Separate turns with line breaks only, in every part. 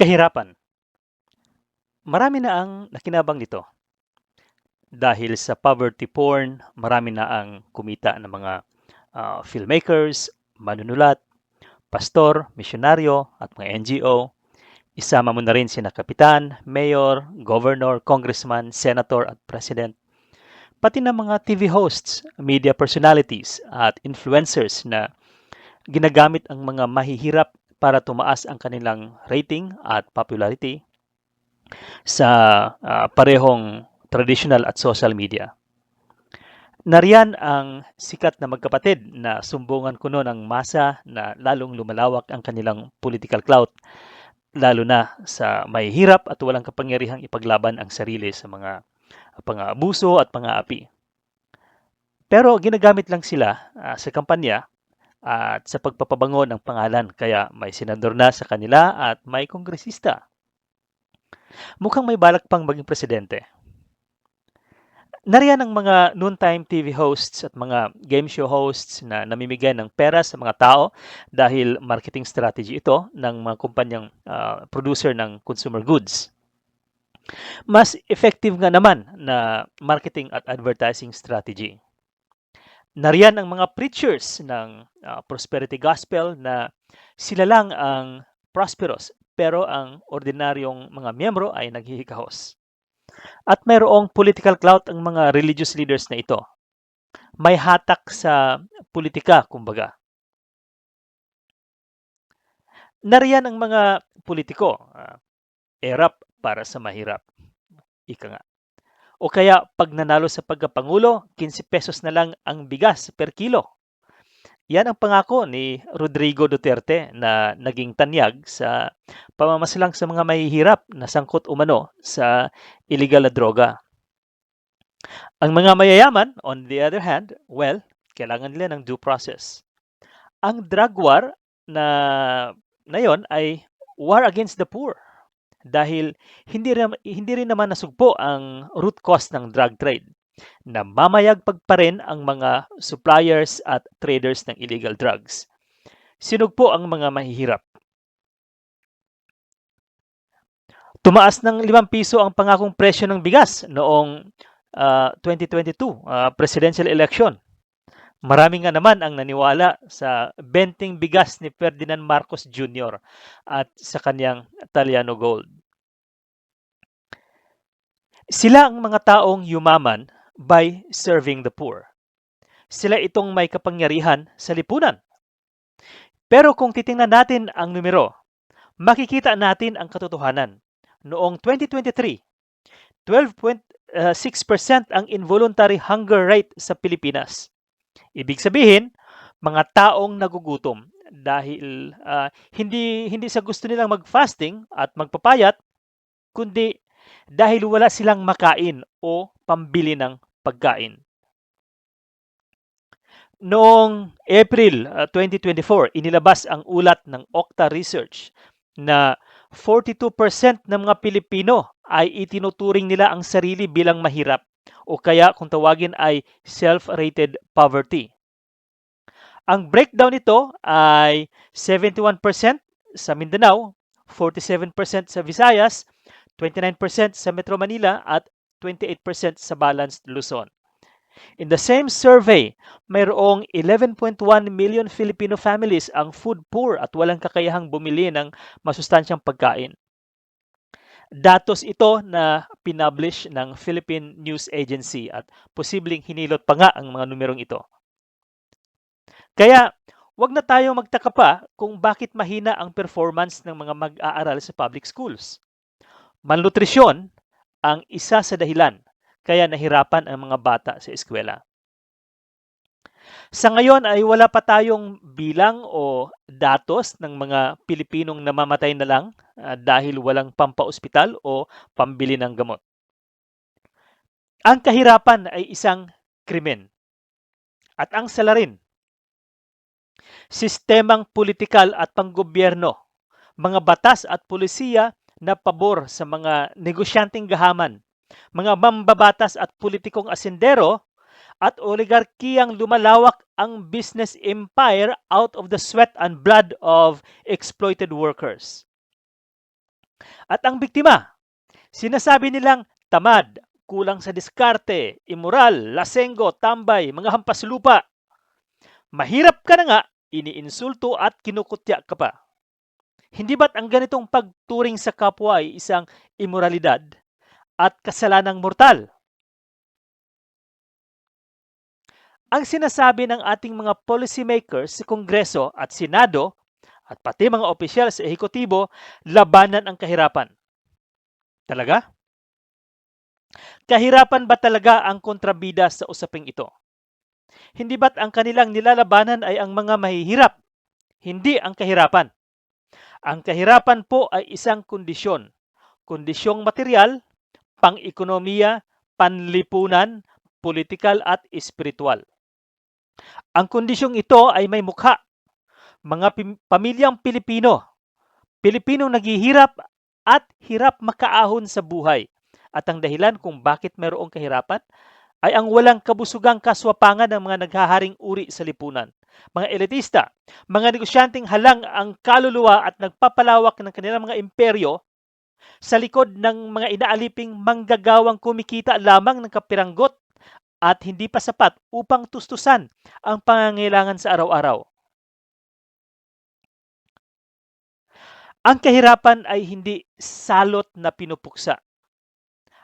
Kahirapan. Marami na ang nakinabang nito. Dahil sa poverty porn, marami na ang kumita ng mga ah, filmmakers, manunulat, pastor, misyonaryo at mga NGO. Isama mo na rin sina kapitan, mayor, governor, congressman, senator at president. Pati na mga TV hosts, media personalities at influencers na ginagamit ang mga mahihirap para tumaas ang kanilang rating at popularity sa ah, parehong traditional at social media. Nariyan ang sikat na magkapatid na sumbungan kuno ng masa na lalong lumalawak ang kanilang political clout lalo na sa may hirap at walang kapangyarihang ipaglaban ang sarili sa mga pang-aabuso at pang-aapi. Pero ginagamit lang sila ah, sa kampanya at sa pagpapabango ng pangalan kaya may senador na sa kanila at may kongresista. Mukhang may balak pang maging presidente. Nariyan ang mga noontime TV hosts at mga game show hosts na namimigay ng pera sa mga tao dahil marketing strategy ito ng mga kumpanyang ah, producer ng consumer goods. Mas effective nga naman na marketing at advertising strategy. Nariyan ang mga preachers ng ah, prosperity gospel na sila lang ang prosperous pero ang ordinaryong mga miyembro ay naghihikahos. At mayroong political clout ang mga religious leaders na ito. May hatak sa politika, kumbaga. Nariyan ang mga politiko, ah, erap para sa mahirap. Ika nga. O kaya pag nanalo sa pagkapangulo, 15 pesos na lang ang bigas per kilo. Yan ang pangako ni Rodrigo Duterte na naging tanyag sa pamamasalang sa mga mahihirap na sangkot umano sa illegal na droga. Ang mga mayayaman, on the other hand, well, kailangan nila ng due process. Ang drug war na, na yon ay war against the poor dahil hindi hindi rin naman nasugpo ang root cause ng drug trade na mamayagpag pa rin ang mga suppliers at traders ng illegal drugs. Sinugpo ang mga mahihirap. Tumaas ng 5 piso ang pangakong presyo ng bigas noong ah, 2022 ah, presidential election. Marami nga naman ang naniwala sa benting bigas ni Ferdinand Marcos Jr. at sa kanyang Italiano Gold. Sila ang mga taong yumaman by serving the poor. Sila itong may kapangyarihan sa lipunan. Pero kung titingnan natin ang numero, makikita natin ang katotohanan. Noong 2023, 12.6% ang involuntary hunger rate sa Pilipinas. Ibig sabihin, mga taong nagugutom dahil ah, hindi hindi sa gusto nilang mag-fasting at magpapayat kundi dahil wala silang makain o pambili ng pagkain. Noong April ah, 2024, inilabas ang ulat ng Okta Research na 42% ng mga Pilipino ay itinuturing nila ang sarili bilang mahirap o kaya kung tawagin ay self-rated poverty. Ang breakdown nito ay 71% sa Mindanao, 47% sa Visayas, 29% sa Metro Manila at 28% sa Balanced Luzon. In the same survey, mayroong 11.1 million Filipino families ang food poor at walang kakayahang bumili ng masustansyang pagkain. Datos ito na pinublish ng Philippine News Agency at posibleng hinilot pa nga ang mga numerong ito. Kaya, wag na tayong magtaka pa kung bakit mahina ang performance ng mga mag-aaral sa public schools. Malnutrisyon ang isa sa dahilan kaya nahirapan ang mga bata sa eskwela. Sa ngayon ay wala pa tayong bilang o datos ng mga Pilipinong namamatay na lang ah, dahil walang pampaospital o pambili ng gamot. Ang kahirapan ay isang krimen. At ang salarin, sistemang politikal at panggobyerno, mga batas at pulisiya na pabor sa mga negosyanteng gahaman, mga mambabatas at politikong asendero at oligarkiyang lumalawak ang business empire out of the sweat and blood of exploited workers. At ang biktima, sinasabi nilang tamad, kulang sa diskarte, immoral, lasenggo, tambay, mga hampas lupa. Mahirap ka na nga, iniinsulto at kinukutya ka pa. Hindi ba't ang ganitong pagturing sa kapwa ay isang immoralidad at kasalanang mortal? Ang sinasabi ng ating mga policymakers sa Kongreso at Senado at pati mga opisyal sa ehekutibo, labanan ang kahirapan. Talaga? Kahirapan ba talaga ang kontrabida sa usaping ito? Hindi ba't ang kanilang nilalabanan ay ang mga mahihirap, hindi ang kahirapan? Ang kahirapan po ay isang kondisyon. Kondisyong material, pang-ekonomiya, panlipunan, politikal at espiritual. Ang kondisyong ito ay may mukha. Mga pamilyang Pilipino, Pilipinong naghihirap at hirap makaahon sa buhay. At ang dahilan kung bakit mayroong kahirapan ay ang walang kabusugang kaswapangan ng mga naghaharing uri sa lipunan mga elitista, mga negosyanteng halang ang kaluluwa at nagpapalawak ng kanilang mga imperyo sa likod ng mga inaaliping manggagawang kumikita lamang ng kapiranggot at hindi pa sapat upang tustusan ang pangangailangan sa araw-araw. Ang kahirapan ay hindi salot na pinupuksa.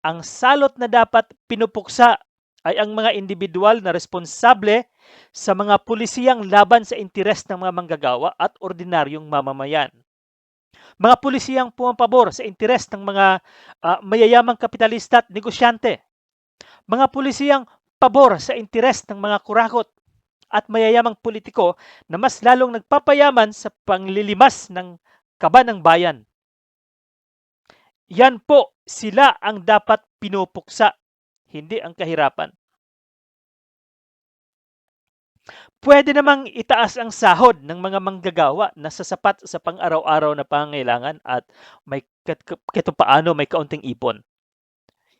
Ang salot na dapat pinupuksa ay ang mga individual na responsable sa mga pulisiyang laban sa interes ng mga manggagawa at ordinaryong mamamayan. Mga pulisiyang pumapabor sa interes ng mga uh, mayayamang kapitalista at negosyante. Mga pulisiyang pabor sa interes ng mga kurakot at mayayamang politiko na mas lalong nagpapayaman sa panglilimas ng kaba ng bayan. Yan po sila ang dapat pinupuksa, hindi ang kahirapan. Pwede namang itaas ang sahod ng mga manggagawa na sasapat sa pang-araw-araw na pangangailangan at may kito paano may kaunting ipon.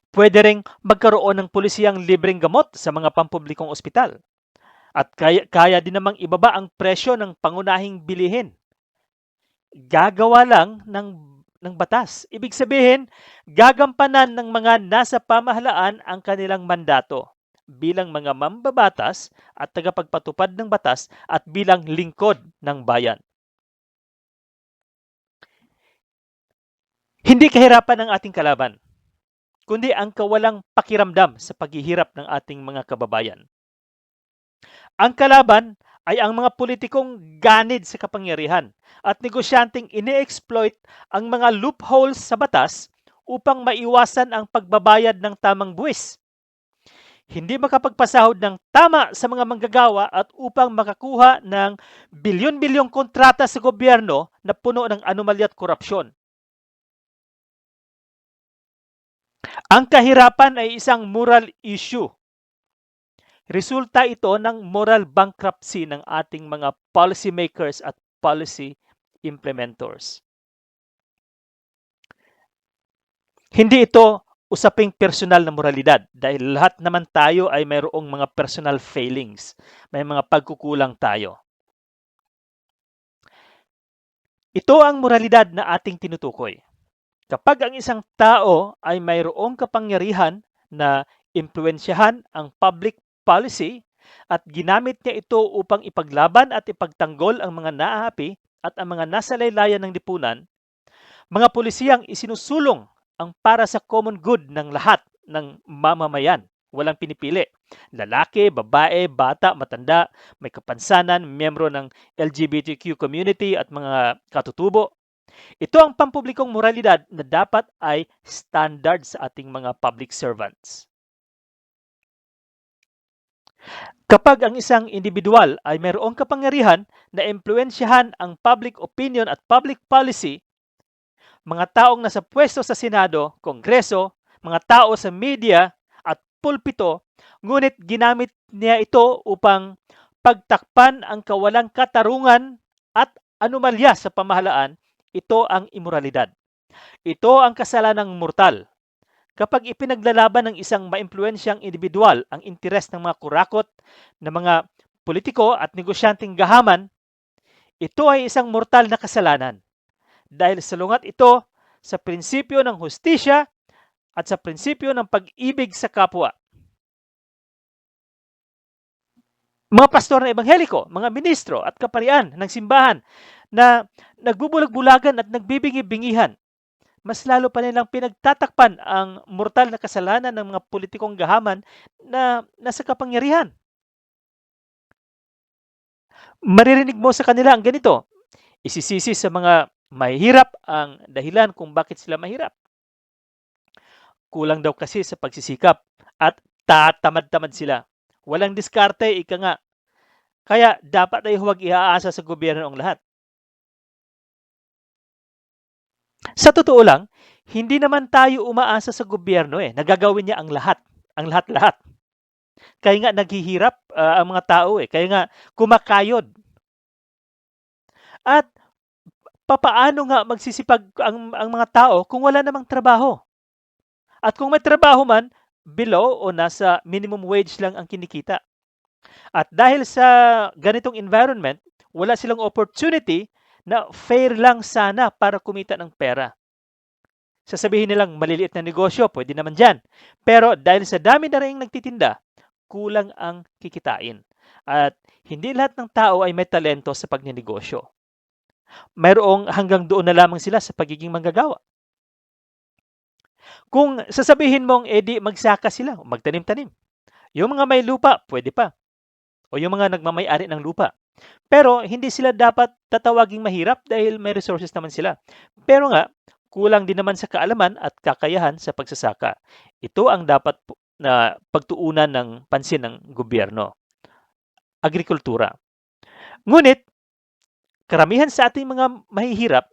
Pwede ring magkaroon ng pulisiyang libreng gamot sa mga pampublikong ospital. At kaya, kaya din namang ibaba ang presyo ng pangunahing bilihin. Gagawa lang ng, ng batas. Ibig sabihin, gagampanan ng mga nasa pamahalaan ang kanilang mandato bilang mga mambabatas at tagapagpatupad ng batas at bilang lingkod ng bayan. Hindi kahirapan ang ating kalaban, kundi ang kawalang pakiramdam sa paghihirap ng ating mga kababayan. Ang kalaban ay ang mga politikong ganid sa kapangyarihan at negosyanteng ini-exploit ang mga loopholes sa batas upang maiwasan ang pagbabayad ng tamang buwis hindi makapagpasahod ng tama sa mga manggagawa at upang makakuha ng bilyon-bilyong kontrata sa gobyerno na puno ng anomalya at korupsyon. Ang kahirapan ay isang moral issue. Resulta ito ng moral bankruptcy ng ating mga policymakers at policy implementors. Hindi ito usaping personal na moralidad dahil lahat naman tayo ay mayroong mga personal failings. May mga pagkukulang tayo. Ito ang moralidad na ating tinutukoy. Kapag ang isang tao ay mayroong kapangyarihan na impluensyahan ang public policy at ginamit niya ito upang ipaglaban at ipagtanggol ang mga naaapi at ang mga nasa laylayan ng lipunan, mga pulisiyang isinusulong ang para sa common good ng lahat ng mamamayan. Walang pinipili. Lalaki, babae, bata, matanda, may kapansanan, miyembro ng LGBTQ community at mga katutubo. Ito ang pampublikong moralidad na dapat ay standard sa ating mga public servants. Kapag ang isang individual ay mayroong kapangyarihan na impluensyahan ang public opinion at public policy, mga taong nasa pwesto sa Senado, Kongreso, mga tao sa media at pulpito, ngunit ginamit niya ito upang pagtakpan ang kawalang katarungan at anomalya sa pamahalaan, ito ang imoralidad. Ito ang kasalanang mortal. Kapag ipinaglalaban ng isang maimpluensyang individual ang interes ng mga kurakot, ng mga politiko at negosyanteng gahaman, ito ay isang mortal na kasalanan dahil salungat ito sa prinsipyo ng hustisya at sa prinsipyo ng pag-ibig sa kapwa. Mga pastor na ebangheliko, mga ministro at kaparian ng simbahan na nagbubulag-bulagan at nagbibingi-bingihan, mas lalo pa nilang pinagtatakpan ang mortal na kasalanan ng mga politikong gahaman na nasa kapangyarihan. Maririnig mo sa kanila ang ganito, isisisi sa mga mahihirap ang dahilan kung bakit sila mahirap. Kulang daw kasi sa pagsisikap at tatamad-tamad sila. Walang diskarte, ika nga. Kaya dapat ay huwag iaasa sa gobyerno ang lahat. Sa totoo lang, hindi naman tayo umaasa sa gobyerno eh. Nagagawin niya ang lahat. Ang lahat-lahat. Kaya nga naghihirap uh, ang mga tao eh. Kaya nga kumakayod. At papaano nga magsisipag ang, ang mga tao kung wala namang trabaho? At kung may trabaho man, below o nasa minimum wage lang ang kinikita. At dahil sa ganitong environment, wala silang opportunity na fair lang sana para kumita ng pera. Sasabihin nilang maliliit na negosyo, pwede naman dyan. Pero dahil sa dami na rin nagtitinda, kulang ang kikitain. At hindi lahat ng tao ay may talento sa pagninegosyo. Mayroong hanggang doon na lamang sila sa pagiging manggagawa. Kung sasabihin mong, edi magsaka sila, magtanim-tanim. Yung mga may lupa, pwede pa. O yung mga nagmamay-ari ng lupa. Pero hindi sila dapat tatawaging mahirap dahil may resources naman sila. Pero nga, kulang din naman sa kaalaman at kakayahan sa pagsasaka. Ito ang dapat na pagtuunan ng pansin ng gobyerno. Agrikultura. Ngunit, karamihan sa ating mga mahihirap,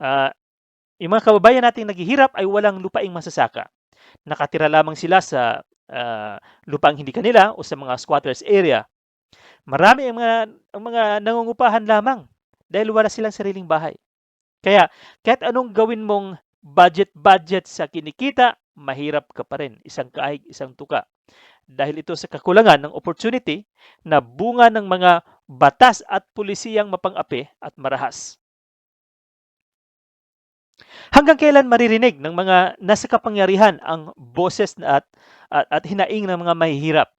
uh, yung mga kababayan nating naghihirap ay walang lupaing masasaka. Nakatira lamang sila sa uh, lupaang hindi kanila o sa mga squatters area. Marami ang mga, ang mga nangungupahan lamang dahil wala silang sariling bahay. Kaya kahit anong gawin mong budget-budget sa kinikita, mahirap ka pa rin. Isang kaig, isang tuka. Dahil ito sa kakulangan ng opportunity na bunga ng mga batas at pulisiyang mapang-api at marahas. Hanggang kailan maririnig ng mga nasa kapangyarihan ang boses at, at, at hinaing ng mga mahihirap?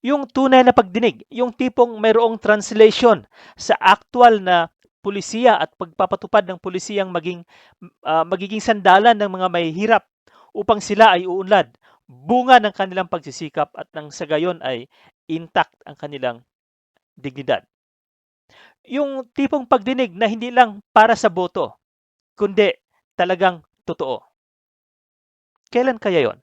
Yung tunay na pagdinig, yung tipong mayroong translation sa actual na pulisiya at pagpapatupad ng pulisiyang maging uh, magiging sandalan ng mga mahihirap upang sila ay uunlad, bunga ng kanilang pagsisikap at nang sa gayon ay intact ang kanilang dignidad. Yung tipong pagdinig na hindi lang para sa boto, kundi talagang totoo. Kailan kaya yon?